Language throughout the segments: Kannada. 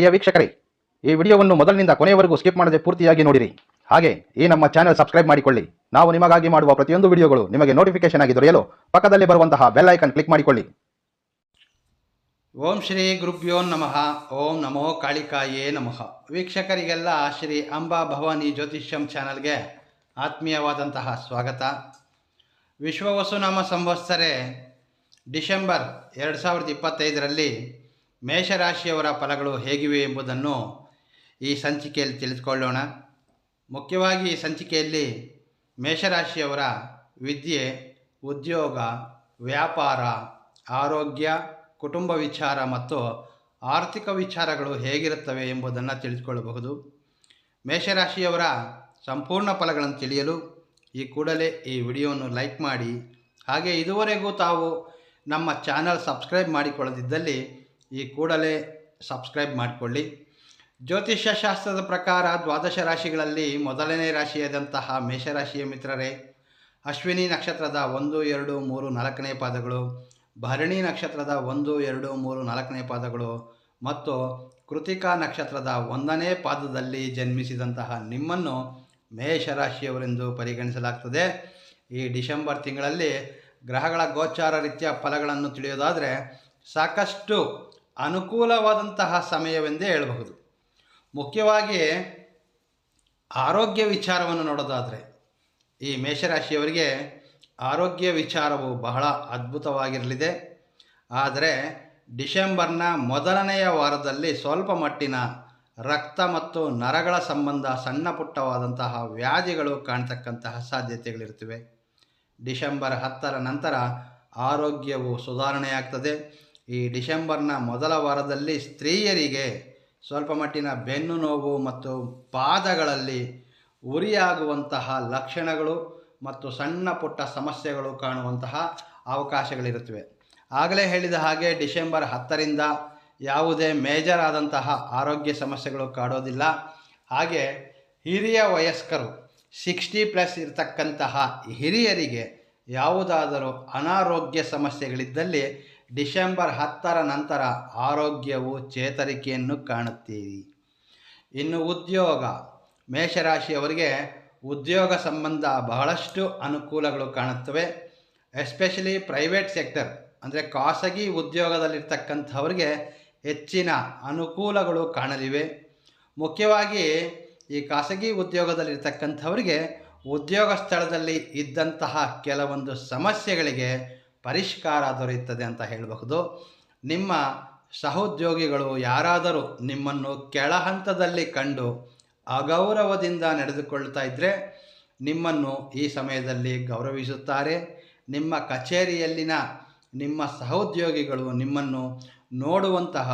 ಪ್ರಿಯ ವೀಕ್ಷಕರೇ, ಈ ವಿಡಿಯೋವನ್ನು ಮೊದಲಿನಿಂದ ಕೊನೆಯವರೆಗೂ ಸ್ಕಿಪ್ ಮಾಡದೆ ಪೂರ್ತಿಯಾಗಿ ನೋಡಿರಿ. ಹಾಗೆ, ಈ ನಮ್ಮ ಚಾನೆಲ್ ಸಬ್ಸ್ಕ್ರೈಬ್ ಮಾಡಿಕೊಳ್ಳಿ. ನಾವು ನಿಮಗಾಗಿ ಮಾಡುವ ಪ್ರತಿಯೊಂದು ವಿಡಿಯೋಗಳು ನಿಮಗೆ ನೋಟಿಫಿಕೇಶನ್ ಆಗಿ ದೊರೆಯಲು ಪಕ್ಕದಲ್ಲಿ ಬರುವಂತಹ ಬೆಲ್ ಐಕನ್ ಕ್ಲಿಕ್ ಮಾಡಿಕೊಳ್ಳಿ. ಓಂ ಶ್ರೀ ಗುರುಭ್ಯೋ ನಮಃ. ಓಂ ನಮೋ ಕಾಳಿಕಾಯೇ ನಮಃ. ವೀಕ್ಷಕರಿಗೆಲ್ಲ ಶ್ರೀ ಅಂಬಾ ಭವಾನಿ ಜ್ಯೋತಿಷ್ಯಂ ಚಾನಲ್ಗೆ ಆತ್ಮೀಯವಾದಂತಹ ಸ್ವಾಗತ. ವಿಶ್ವವಸುನಾಮ ಸಂವತ್ಸರೆ ಡಿಸೆಂಬರ್ ಎರಡು ಸಾವಿರದ ಇಪ್ಪತ್ತೈದರಲ್ಲಿ ಮೇಷರಾಶಿಯವರ ಫಲಗಳು ಹೇಗಿವೆ ಎಂಬುದನ್ನು ಈ ಸಂಚಿಕೆಯಲ್ಲಿ ತಿಳಿದುಕೊಳ್ಳೋಣ. ಮುಖ್ಯವಾಗಿ ಈ ಸಂಚಿಕೆಯಲ್ಲಿ ಮೇಷರಾಶಿಯವರ ವಿದ್ಯೆ, ಉದ್ಯೋಗ, ವ್ಯಾಪಾರ, ಆರೋಗ್ಯ, ಕುಟುಂಬ ವಿಚಾರ ಮತ್ತು ಆರ್ಥಿಕ ವಿಚಾರಗಳು ಹೇಗಿರುತ್ತವೆ ಎಂಬುದನ್ನು ತಿಳಿದುಕೊಳ್ಳಬಹುದು. ಮೇಷರಾಶಿಯವರ ಸಂಪೂರ್ಣ ಫಲಗಳನ್ನು ತಿಳಿಯಲು ಈ ಕೂಡಲೇ ಈ ವಿಡಿಯೋವನ್ನು ಲೈಕ್ ಮಾಡಿ. ಹಾಗೆ ಇದುವರೆಗೂ ತಾವು ನಮ್ಮ ಚಾನಲ್ ಸಬ್ಸ್ಕ್ರೈಬ್ ಮಾಡಿಕೊಳ್ಳದಿದ್ದಲ್ಲಿ ಈ ಕೂಡಲೇ ಸಬ್ಸ್ಕ್ರೈಬ್ ಮಾಡಿಕೊಳ್ಳಿ. ಜ್ಯೋತಿಷ್ಯ ಶಾಸ್ತ್ರದ ಪ್ರಕಾರ ದ್ವಾದಶ ರಾಶಿಗಳಲ್ಲಿ ಮೊದಲನೇ ರಾಶಿಯಾದಂತಹ ಮೇಷರಾಶಿಯ ಮಿತ್ರರೇ, ಅಶ್ವಿನಿ ನಕ್ಷತ್ರದ ಒಂದು, ಎರಡು, ಮೂರು, ನಾಲ್ಕನೇ ಪಾದಗಳು, ಭರಣಿ ನಕ್ಷತ್ರದ ಒಂದು, ಎರಡು, ಮೂರು, ನಾಲ್ಕನೇ ಪಾದಗಳು ಮತ್ತು ಕೃತಿಕಾ ನಕ್ಷತ್ರದ ಒಂದನೇ ಪಾದದಲ್ಲಿ ಜನ್ಮಿಸಿದಂತಹ ನಿಮ್ಮನ್ನು ಮೇಷರಾಶಿಯವರೆಂದು ಪರಿಗಣಿಸಲಾಗ್ತದೆ. ಈ ಡಿಸೆಂಬರ್ ತಿಂಗಳಲ್ಲಿ ಗ್ರಹಗಳ ಗೋಚಾರ ರೀತಿಯ ಫಲಗಳನ್ನು ತಿಳಿಯೋದಾದರೆ ಸಾಕಷ್ಟು ಅನುಕೂಲವಾದಂತಹ ಸಮಯವೆಂದೇ ಹೇಳಬಹುದು. ಮುಖ್ಯವಾಗಿ ಆರೋಗ್ಯ ವಿಚಾರವನ್ನು ನೋಡೋದಾದರೆ, ಈ ಮೇಷರಾಶಿಯವರಿಗೆ ಆರೋಗ್ಯ ವಿಚಾರವು ಬಹಳ ಅದ್ಭುತವಾಗಿರಲಿದೆ. ಆದರೆ ಡಿಸೆಂಬರ್ನ ಮೊದಲನೆಯ ವಾರದಲ್ಲಿ ಸ್ವಲ್ಪ ಮಟ್ಟಿನ ರಕ್ತ ಮತ್ತು ನರಗಳ ಸಂಬಂಧ ಸಣ್ಣ ಪುಟ್ಟವಾದಂತಹ ವ್ಯಾಧಿಗಳು ಕಾಣ್ತಕ್ಕಂತಹ ಸಾಧ್ಯತೆಗಳಿರ್ತವೆ ಡಿಸೆಂಬರ್ ಹತ್ತರ ನಂತರ ಆರೋಗ್ಯವು ಸುಧಾರಣೆಯಾಗ್ತದೆ. ಈ ಡಿಸೆಂಬರ್ನ ಮೊದಲ ವಾರದಲ್ಲಿ ಸ್ತ್ರೀಯರಿಗೆ ಸ್ವಲ್ಪ ಮಟ್ಟಿನ ಬೆನ್ನು ನೋವು ಮತ್ತು ಪಾದಗಳಲ್ಲಿ ಉರಿಯಾಗುವಂತಹ ಲಕ್ಷಣಗಳು ಮತ್ತು ಸಣ್ಣ ಪುಟ್ಟ ಸಮಸ್ಯೆಗಳು ಕಾಣುವಂತಹ ಅವಕಾಶಗಳಿರುತ್ತವೆ. ಆಗಲೇ ಹೇಳಿದ ಹಾಗೆ ಡಿಸೆಂಬರ್ ಹತ್ತರಿಂದ ಯಾವುದೇ ಮೇಜರ್ ಆದಂತಹ ಆರೋಗ್ಯ ಸಮಸ್ಯೆಗಳು ಕಾಡೋದಿಲ್ಲ. ಹಾಗೆ ಹಿರಿಯ ವಯಸ್ಕರು ಸಿಕ್ಸ್ಟಿ ಪ್ಲಸ್ ಇರತಕ್ಕಂತಹ ಹಿರಿಯರಿಗೆ ಯಾವುದಾದರೂ ಅನಾರೋಗ್ಯ ಸಮಸ್ಯೆಗಳಿದ್ದಲ್ಲಿ ಡಿಸೆಂಬರ್ ಹತ್ತರ ನಂತರ ಆರೋಗ್ಯವು ಚೇತರಿಕೆಯನ್ನು ಕಾಣುತ್ತೀರಿ. ಇನ್ನು ಉದ್ಯೋಗ. ಮೇಷರಾಶಿಯವರಿಗೆ ಉದ್ಯೋಗ ಸಂಬಂಧ ಬಹಳಷ್ಟು ಅನುಕೂಲಗಳು ಕಾಣುತ್ತವೆ. ಎಸ್ಪೆಷಲಿ ಪ್ರೈವೇಟ್ ಸೆಕ್ಟರ್, ಅಂದರೆ ಖಾಸಗಿ ಉದ್ಯೋಗದಲ್ಲಿರ್ತಕ್ಕಂಥವ್ರಿಗೆ ಹೆಚ್ಚಿನ ಅನುಕೂಲಗಳು ಕಾಣಲಿವೆ. ಮುಖ್ಯವಾಗಿ ಈ ಖಾಸಗಿ ಉದ್ಯೋಗದಲ್ಲಿರ್ತಕ್ಕಂಥವ್ರಿಗೆ ಉದ್ಯೋಗ ಸ್ಥಳದಲ್ಲಿ ಇದ್ದಂತಹ ಕೆಲವೊಂದು ಸಮಸ್ಯೆಗಳಿಗೆ ಪರಿಷ್ಕಾರ ದೊರೆಯುತ್ತದೆ ಅಂತ ಹೇಳಬಹುದು. ನಿಮ್ಮ ಸಹೋದ್ಯೋಗಿಗಳು ಯಾರಾದರೂ ನಿಮ್ಮನ್ನು ಕೆಳಹಂತದಲ್ಲಿ ಕಂಡು ಅಗೌರವದಿಂದ ನಡೆದುಕೊಳ್ತಾ ಇದ್ದರೆ ನಿಮ್ಮನ್ನು ಈ ಸಮಯದಲ್ಲಿ ಗೌರವಿಸುತ್ತಾರೆ. ನಿಮ್ಮ ಕಚೇರಿಯಲ್ಲಿನ ನಿಮ್ಮ ಸಹೋದ್ಯೋಗಿಗಳು ನಿಮ್ಮನ್ನು ನೋಡುವಂತಹ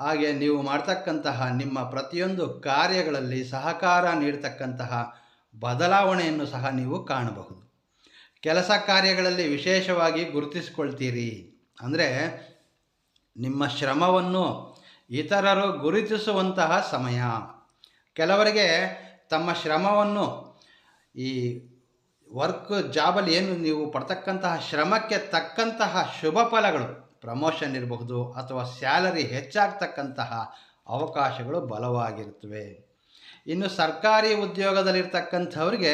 ಹಾಗೆ ನೀವು ಮಾಡ್ತಕ್ಕಂತಹ ನಿಮ್ಮ ಪ್ರತಿಯೊಂದು ಕಾರ್ಯಗಳಲ್ಲಿ ಸಹಕಾರ ನೀಡತಕ್ಕಂತಹ ಬದಲಾವಣೆಯನ್ನು ಸಹ ನೀವು ಕಾಣಬಹುದು. ಕೆಲಸ ಕಾರ್ಯಗಳಲ್ಲಿ ವಿಶೇಷವಾಗಿ ಗುರುತಿಸಿಕೊಳ್ತೀರಿ. ಅಂದರೆ ನಿಮ್ಮ ಶ್ರಮವನ್ನು ಇತರರು ಗುರುತಿಸುವಂತಹ ಸಮಯ. ಕೆಲವರಿಗೆ ತಮ್ಮ ಶ್ರಮವನ್ನು ಈ ವರ್ಕ್ ಜಾಬಲ್ಲಿ ಏನು ನೀವು ಪಡ್ತಕ್ಕಂತಹ ಶ್ರಮಕ್ಕೆ ತಕ್ಕಂತಹ ಶುಭ ಫಲಗಳು, ಪ್ರಮೋಷನ್ ಇರಬಹುದು ಅಥವಾ ಸ್ಯಾಲರಿ ಹೆಚ್ಚಾಗ್ತಕ್ಕಂತಹ ಅವಕಾಶಗಳು ಬಲವಾಗಿರುತ್ತವೆ. ಇನ್ನು ಸರ್ಕಾರಿ ಉದ್ಯೋಗದಲ್ಲಿರ್ತಕ್ಕಂಥವ್ರಿಗೆ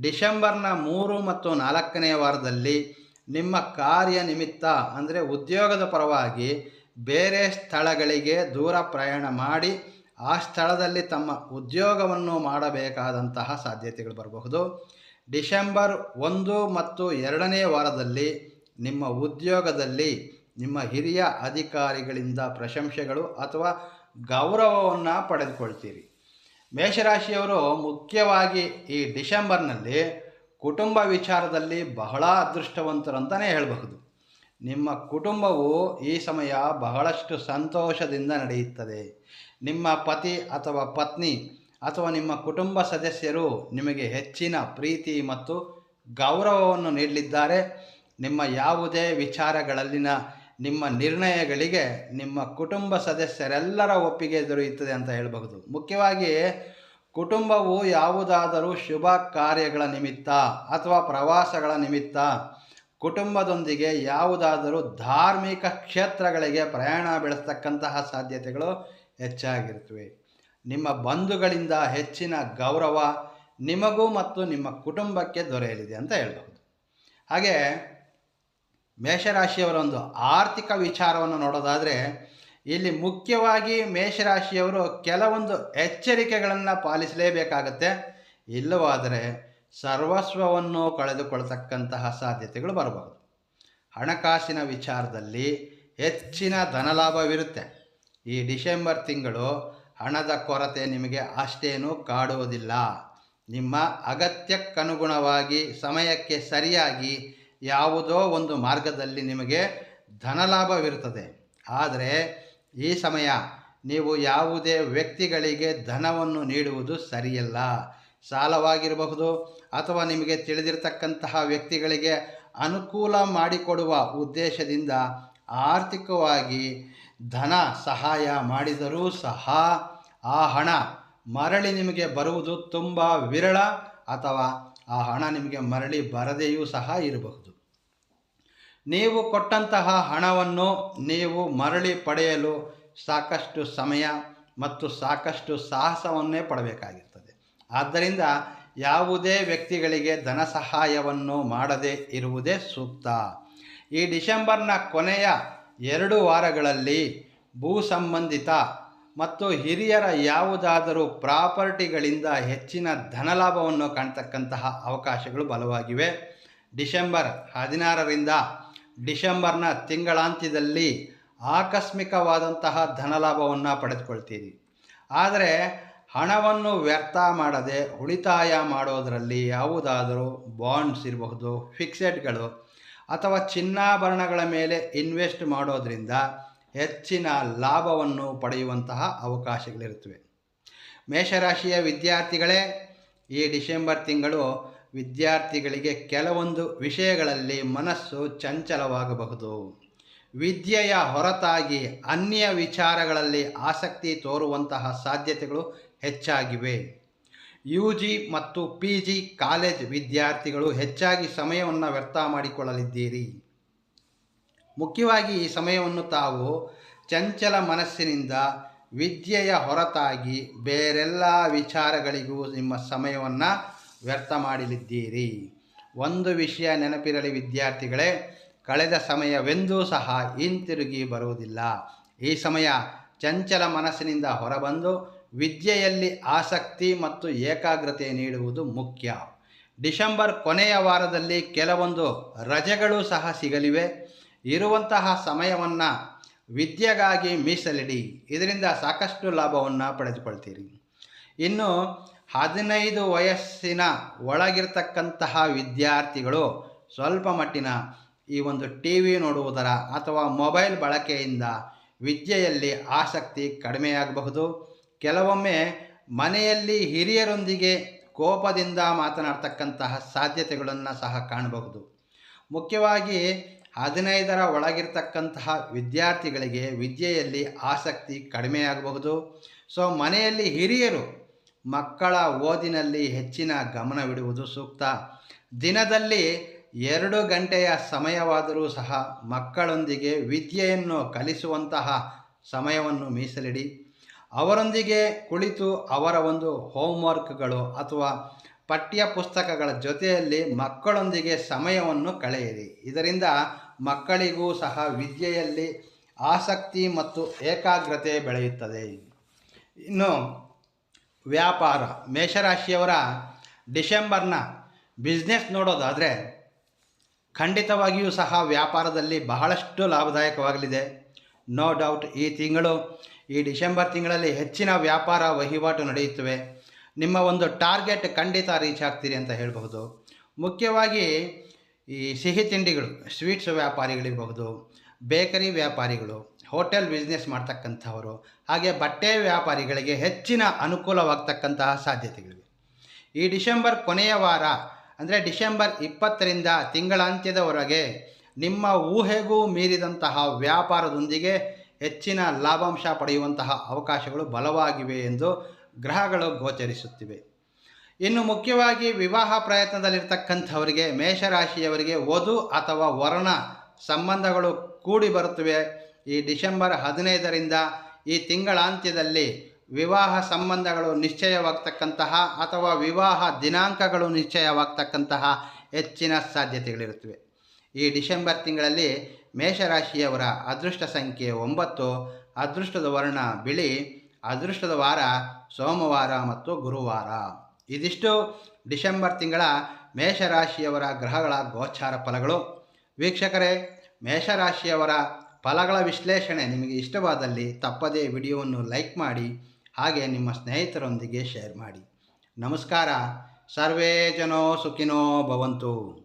ಡಿಸೆಂಬರ್ನ ಮೂರು ಮತ್ತು ನಾಲ್ಕನೆಯ ವಾರದಲ್ಲಿ ನಿಮ್ಮ ಕಾರ್ಯ ನಿಮಿತ್ತ, ಅಂದರೆ ಉದ್ಯೋಗದ ಪರವಾಗಿ ಬೇರೆ ಸ್ಥಳಗಳಿಗೆ ದೂರ ಪ್ರಯಾಣ ಮಾಡಿ, ಆ ಸ್ಥಳದಲ್ಲಿ ತಮ್ಮ ಉದ್ಯೋಗವನ್ನು ಮಾಡಬೇಕಾದಂತಹ ಸಾಧ್ಯತೆಗಳು ಬರಬಹುದು. ಡಿಸೆಂಬರ್ ಒಂದು ಮತ್ತು ಎರಡನೇ ವಾರದಲ್ಲಿ ನಿಮ್ಮ ಉದ್ಯೋಗದಲ್ಲಿ ನಿಮ್ಮ ಹಿರಿಯ ಅಧಿಕಾರಿಗಳಿಂದ ಪ್ರಶಂಸೆಗಳು ಅಥವಾ ಗೌರವವನ್ನು ಪಡೆದುಕೊಳ್ತೀರಿ. ಮೇಷರಾಶಿಯವರು ಮುಖ್ಯವಾಗಿ ಈ ಡಿಸೆಂಬರ್ನಲ್ಲಿ ಕುಟುಂಬ ವಿಚಾರದಲ್ಲಿ ಬಹಳ ಅದೃಷ್ಟವಂತರು ಅಂತಲೇ ಹೇಳಬಹುದು. ನಿಮ್ಮ ಕುಟುಂಬವು ಈ ಸಮಯ ಬಹಳಷ್ಟು ಸಂತೋಷದಿಂದ ನಡೆಯುತ್ತದೆ. ನಿಮ್ಮ ಪತಿ ಅಥವಾ ಪತ್ನಿ ಅಥವಾ ನಿಮ್ಮ ಕುಟುಂಬ ಸದಸ್ಯರು ನಿಮಗೆ ಹೆಚ್ಚಿನ ಪ್ರೀತಿ ಮತ್ತು ಗೌರವವನ್ನು ನೀಡಲಿದ್ದಾರೆ. ನಿಮ್ಮ ಯಾವುದೇ ವಿಚಾರಗಳಲ್ಲಿನ ನಿಮ್ಮ ನಿರ್ಣಯಗಳಿಗೆ ನಿಮ್ಮ ಕುಟುಂಬ ಸದಸ್ಯರೆಲ್ಲರ ಒಪ್ಪಿಗೆ ದೊರೆಯುತ್ತದೆ ಅಂತ ಹೇಳಬಹುದು. ಮುಖ್ಯವಾಗಿ ಕುಟುಂಬವು ಯಾವುದಾದರೂ ಶುಭ ಕಾರ್ಯಗಳ ನಿಮಿತ್ತ ಅಥವಾ ಪ್ರವಾಸಗಳ ನಿಮಿತ್ತ ಕುಟುಂಬದೊಂದಿಗೆ ಯಾವುದಾದರೂ ಧಾರ್ಮಿಕ ಕ್ಷೇತ್ರಗಳಿಗೆ ಪ್ರಯಾಣ ಬೆಳೆಸ್ತಕ್ಕಂತಹ ಸಾಧ್ಯತೆಗಳು ಹೆಚ್ಚಾಗಿರ್ತವೆ ನಿಮ್ಮ ಬಂಧುಗಳಿಂದ ಹೆಚ್ಚಿನ ಗೌರವ ನಿಮಗೂ ಮತ್ತು ನಿಮ್ಮ ಕುಟುಂಬಕ್ಕೆ ದೊರೆಯಲಿದೆ ಅಂತ ಹೇಳ್ಬೋದು ಹಾಗೆ ಮೇಷರಾಶಿಯವರ ಒಂದು ಆರ್ಥಿಕ ವಿಚಾರವನ್ನು ನೋಡೋದಾದರೆ, ಇಲ್ಲಿ ಮುಖ್ಯವಾಗಿ ಮೇಷರಾಶಿಯವರು ಕೆಲವೊಂದು ಎಚ್ಚರಿಕೆಗಳನ್ನು ಪಾಲಿಸಲೇಬೇಕಾಗತ್ತೆ. ಇಲ್ಲವಾದರೆ ಸರ್ವಸ್ವವನ್ನು ಕಳೆದುಕೊಳ್ತಕ್ಕಂತಹ ಸಾಧ್ಯತೆಗಳು ಬರಬಹುದು. ಹಣಕಾಸಿನ ವಿಚಾರದಲ್ಲಿ ಹೆಚ್ಚಿನ ಧನಲಾಭವಿರುತ್ತೆ. ಈ ಡಿಸೆಂಬರ್ ತಿಂಗಳು ಹಣದ ಕೊರತೆ ನಿಮಗೆ ಅಷ್ಟೇನೂ ಕಾಡುವುದಿಲ್ಲ. ನಿಮ್ಮ ಅಗತ್ಯಕ್ಕನುಗುಣವಾಗಿ ಸಮಯಕ್ಕೆ ಸರಿಯಾಗಿ ಯಾವುದೋ ಒಂದು ಮಾರ್ಗದಲ್ಲಿ ನಿಮಗೆ ಧನಲಾಭವಿರುತ್ತದೆ. ಆದರೆ ಈ ಸಮಯ ನೀವು ಯಾವುದೇ ವ್ಯಕ್ತಿಗಳಿಗೆ ಧನವನ್ನು ನೀಡುವುದು ಸರಿಯಲ್ಲ. ಸಾಲವಾಗಿರಬಹುದು ಅಥವಾ ನಿಮಗೆ ತಿಳಿದಿರತಕ್ಕಂತಹ ವ್ಯಕ್ತಿಗಳಿಗೆ ಅನುಕೂಲ ಮಾಡಿಕೊಡುವ ಉದ್ದೇಶದಿಂದ ಆರ್ಥಿಕವಾಗಿ ಧನ ಸಹಾಯ ಮಾಡಿದರೂ ಸಹ ಆ ಹಣ ಮರಳಿ ನಿಮಗೆ ಬರುವುದು ತುಂಬ ವಿರಳ ಅಥವಾ ಆ ಹಣ ನಿಮಗೆ ಮರಳಿ ಬರದೆಯೂ ಸಹ ಇರಬಹುದು. ನೀವು ಕೊಟ್ಟಂತಹ ಹಣವನ್ನು ನೀವು ಮರಳಿ ಪಡೆಯಲು ಸಾಕಷ್ಟು ಸಮಯ ಮತ್ತು ಸಾಕಷ್ಟು ಸಾಹಸವನ್ನೇ ಪಡಬೇಕಾಗಿರ್ತದೆ. ಆದ್ದರಿಂದ ಯಾವುದೇ ವ್ಯಕ್ತಿಗಳಿಗೆ ಧನ ಸಹಾಯವನ್ನು ಮಾಡದೇ ಇರುವುದೇ ಸೂಕ್ತ. ಈ ಡಿಸೆಂಬರ್ನ ಕೊನೆಯ ಎರಡು ವಾರಗಳಲ್ಲಿ ಭೂ ಸಂಬಂಧಿತ ಮತ್ತು ಹಿರಿಯರ ಯಾವುದಾದರೂ ಪ್ರಾಪರ್ಟಿಗಳಿಂದ ಹೆಚ್ಚಿನ ಧನಲಾಭವನ್ನು ಕಾಣ್ತಕ್ಕಂತಹ ಅವಕಾಶಗಳು ಬಲವಾಗಿವೆ. ಡಿಸೆಂಬರ್ ಹದಿನಾರರಿಂದ ಡಿಸೆಂಬರ್ನ ತಿಂಗಳಾಂತ್ಯದಲ್ಲಿ ಆಕಸ್ಮಿಕವಾದಂತಹ ಧನಲಾಭವನ್ನು ಪಡೆದುಕೊಳ್ತೀರಿ. ಆದರೆ ಹಣವನ್ನು ವ್ಯರ್ಥ ಮಾಡದೆ ಉಳಿತಾಯ ಮಾಡೋದರಲ್ಲಿ ಯಾವುದಾದರೂ ಬಾಂಡ್ಸ್ ಇರಬಹುದು ಫಿಕ್ಸೆಡ್ಗಳು ಅಥವಾ ಚಿನ್ನಾಭರಣಗಳ ಮೇಲೆ ಇನ್ವೆಸ್ಟ್ ಮಾಡೋದರಿಂದ ಹೆಚ್ಚಿನ ಲಾಭವನ್ನು ಪಡೆಯುವಂತಹ ಅವಕಾಶಗಳಿರುತ್ತವೆ. ಮೇಷರಾಶಿಯ ವಿದ್ಯಾರ್ಥಿಗಳೇ, ಈ ಡಿಸೆಂಬರ್ ತಿಂಗಳು ವಿದ್ಯಾರ್ಥಿಗಳಿಗೆ ಕೆಲವೊಂದು ವಿಷಯಗಳಲ್ಲಿ ಮನಸ್ಸು ಚಂಚಲವಾಗಬಹುದು. ವಿದ್ಯೆಯ ಹೊರತಾಗಿ ಅನ್ಯ ವಿಚಾರಗಳಲ್ಲಿ ಆಸಕ್ತಿ ತೋರುವಂತಹ ಸಾಧ್ಯತೆಗಳು ಹೆಚ್ಚಾಗಿವೆ. ಯು ಜಿ ಮತ್ತು ಪಿ ಜಿ ಕಾಲೇಜ್ ವಿದ್ಯಾರ್ಥಿಗಳು ಹೆಚ್ಚಾಗಿ ಸಮಯವನ್ನು ವ್ಯರ್ಥ ಮಾಡಿಕೊಳ್ಳಲಿದ್ದೀರಿ. ಮುಖ್ಯವಾಗಿ ಈ ಸಮಯವನ್ನು ತಾವು ಚಂಚಲ ಮನಸ್ಸಿನಿಂದ ವಿದ್ಯೆಯ ಹೊರತಾಗಿ ಬೇರೆಲ್ಲ ವಿಚಾರಗಳಿಗೂ ನಿಮ್ಮ ಸಮಯವನ್ನು ವ್ಯರ್ಥ ಮಾಡಲಿದ್ದೀರಿ. ಒಂದು ವಿಷಯ ನೆನಪಿರಲಿ ವಿದ್ಯಾರ್ಥಿಗಳೇ, ಕಳೆದ ಸಮಯವೆಂದೂ ಸಹ ಹಿಂತಿರುಗಿ ಬರುವುದಿಲ್ಲ. ಈ ಸಮಯ ಚಂಚಲ ಮನಸ್ಸಿನಿಂದ ಹೊರಬಂದು ವಿದ್ಯೆಯಲ್ಲಿ ಆಸಕ್ತಿ ಮತ್ತು ಏಕಾಗ್ರತೆ ನೀಡುವುದು ಮುಖ್ಯ. ಡಿಸೆಂಬರ್ ಕೊನೆಯ ವಾರದಲ್ಲಿ ಕೆಲವೊಂದು ರಜೆಗಳು ಸಹ ಸಿಗಲಿವೆ. ಇರುವಂತಹ ಸಮಯವನ್ನು ವಿದ್ಯೆಗಾಗಿ ಮೀಸಲಿಡಿ. ಇದರಿಂದ ಸಾಕಷ್ಟು ಲಾಭವನ್ನು ಪಡೆದುಕೊಳ್ತೀರಿ. ಇನ್ನು ಹದಿನೈದು ವಯಸ್ಸಿನ ಒಳಗಿರ್ತಕ್ಕಂತಹ ವಿದ್ಯಾರ್ಥಿಗಳು ಸ್ವಲ್ಪ ಮಟ್ಟಿನ ಈ ಒಂದು ಟಿ ವಿ ನೋಡುವುದರ ಅಥವಾ ಮೊಬೈಲ್ ಬಳಕೆಯಿಂದ ವಿದ್ಯೆಯಲ್ಲಿ ಆಸಕ್ತಿ ಕಡಿಮೆಯಾಗಬಹುದು. ಕೆಲವೊಮ್ಮೆ ಮನೆಯಲ್ಲಿ ಹಿರಿಯರೊಂದಿಗೆ ಕೋಪದಿಂದ ಮಾತನಾಡ್ತಕ್ಕಂತಹ ಸಾಧ್ಯತೆಗಳನ್ನು ಸಹ ಕಾಣಬಹುದು. ಮುಖ್ಯವಾಗಿ ಹದಿನೈದರ ಒಳಗಿರ್ತಕ್ಕಂತಹ ವಿದ್ಯಾರ್ಥಿಗಳಿಗೆ ವಿದ್ಯೆಯಲ್ಲಿ ಆಸಕ್ತಿ ಕಡಿಮೆಯಾಗಬಹುದು. ಸೊ ಮನೆಯಲ್ಲಿ ಹಿರಿಯರು ಮಕ್ಕಳ ಓದಿನಲ್ಲಿ ಹೆಚ್ಚಿನ ಗಮನವಿಡುವುದು ಸೂಕ್ತ. ದಿನದಲ್ಲಿ ಎರಡು ಗಂಟೆಯ ಸಮಯವಾದರೂ ಸಹ ಮಕ್ಕಳೊಂದಿಗೆ ವಿದ್ಯೆಯನ್ನು ಕಲಿಸುವಂತಹ ಸಮಯವನ್ನು ಮೀಸಲಿಡಿ. ಅವರೊಂದಿಗೆ ಕುಳಿತು ಅವರ ಒಂದು ಹೋಮ್ವರ್ಕ್ಗಳು ಅಥವಾ ಪಠ್ಯ ಪುಸ್ತಕಗಳ ಜೊತೆಯಲ್ಲಿ ಮಕ್ಕಳೊಂದಿಗೆ ಸಮಯವನ್ನು ಕಳೆಯಿರಿ. ಇದರಿಂದ ಮಕ್ಕಳಿಗೂ ಸಹ ವಿದ್ಯೆಯಲ್ಲಿ ಆಸಕ್ತಿ ಮತ್ತು ಏಕಾಗ್ರತೆ ಬೆಳೆಯುತ್ತದೆ. ಇನ್ನು ವ್ಯಾಪಾರ, ಮೇಷರಾಶಿಯವರ ಡಿಸೆಂಬರ್ನ ಬಿಸ್ನೆಸ್ ನೋಡೋದಾದರೆ ಖಂಡಿತವಾಗಿಯೂ ಸಹ ವ್ಯಾಪಾರದಲ್ಲಿ ಬಹಳಷ್ಟು ಲಾಭದಾಯಕವಾಗಲಿದೆ. ನೋ ಡೌಟ್ ಈ ತಿಂಗಳು, ಈ ಡಿಸೆಂಬರ್ ತಿಂಗಳಲ್ಲಿ ಹೆಚ್ಚಿನ ವ್ಯಾಪಾರ ವಹಿವಾಟು ನಡೆಯುತ್ತವೆ. ನಿಮ್ಮ ಒಂದು ಟಾರ್ಗೆಟ್ ಖಂಡಿತ ರೀಚ್ ಆಗ್ತೀರಿ ಅಂತ ಹೇಳಬಹುದು. ಮುಖ್ಯವಾಗಿ ಈ ಸಿಹಿ ತಿಂಡಿಗಳು ಸ್ವೀಟ್ಸ್ ವ್ಯಾಪಾರಿಗಳಿರಬಹುದು ಬೇಕರಿ ವ್ಯಾಪಾರಿಗಳು. ಹೋಟೆಲ್ ಬಿಸ್ನೆಸ್ ಮಾಡ್ತಕ್ಕಂಥವರು, ಹಾಗೆ ಬಟ್ಟೆ ವ್ಯಾಪಾರಿಗಳಿಗೆ ಹೆಚ್ಚಿನ ಅನುಕೂಲವಾಗ್ತಕ್ಕಂತಹ ಸಾಧ್ಯತೆಗಳಿವೆ. ಈ ಡಿಸೆಂಬರ್ ಕೊನೆಯ ವಾರ, ಅಂದರೆ ಡಿಸೆಂಬರ್ ಇಪ್ಪತ್ತರಿಂದ ತಿಂಗಳಾಂತ್ಯದವರೆಗೆ ನಿಮ್ಮ ಊಹೆಗೂ ಮೀರಿದಂತಹ ವ್ಯಾಪಾರದೊಂದಿಗೆ ಹೆಚ್ಚಿನ ಲಾಭಾಂಶ ಪಡೆಯುವಂತಹ ಅವಕಾಶಗಳು ಬಲವಾಗಿವೆ ಎಂದು ಗ್ರಹಗಳು ಗೋಚರಿಸುತ್ತಿವೆ. ಇನ್ನು ಮುಖ್ಯವಾಗಿ ವಿವಾಹ ಪ್ರಯತ್ನದಲ್ಲಿರ್ತಕ್ಕಂಥವರಿಗೆ ಮೇಷರಾಶಿಯವರಿಗೆ ವಧು ಅಥವಾ ವರ್ಣ ಸಂಬಂಧಗಳು ಕೂಡಿ ಬರುತ್ತವೆ. ಈ ಡಿಸೆಂಬರ್ ಹದಿನೈದರಿಂದ ಈ ತಿಂಗಳಾಂತ್ಯದಲ್ಲಿ ವಿವಾಹ ಸಂಬಂಧಗಳು ನಿಶ್ಚಯವಾಗ್ತಕ್ಕಂತಹ ಅಥವಾ ವಿವಾಹ ದಿನಾಂಕಗಳು ನಿಶ್ಚಯವಾಗ್ತಕ್ಕಂತಹ ಹೆಚ್ಚಿನ ಸಾಧ್ಯತೆಗಳಿರುತ್ತವೆ. ಈ ಡಿಸೆಂಬರ್ ತಿಂಗಳಲ್ಲಿ ಮೇಷರಾಶಿಯವರ ಅದೃಷ್ಟ ಸಂಖ್ಯೆ ಒಂಬತ್ತು, ಅದೃಷ್ಟದ ವರ್ಣ ಬಿಳಿ, ಅದೃಷ್ಟದ ವಾರ ಸೋಮವಾರ ಮತ್ತು ಗುರುವಾರ. ಇದಿಷ್ಟು ಡಿಸೆಂಬರ್ ತಿಂಗಳ ಮೇಷರಾಶಿಯವರ ಗ್ರಹಗಳ ಗೋಚಾರ ಫಲಗಳು. ವೀಕ್ಷಕರೇ, ಮೇಷರಾಶಿಯವರ ಫಲಗಳ ವಿಶ್ಲೇಷಣೆ ನಿಮಗೆ ಇಷ್ಟವಾದಲ್ಲಿ ತಪ್ಪದೇ ವಿಡಿಯೋವನ್ನು ಲೈಕ್ ಮಾಡಿ ಹಾಗೆ ನಿಮ್ಮ ಸ್ನೇಹಿತರೊಂದಿಗೆ ಶೇರ್ ಮಾಡಿ. ನಮಸ್ಕಾರ. ಸರ್ವೇ ಜನೋ ಸುಖಿನೋ ಭವಂತು.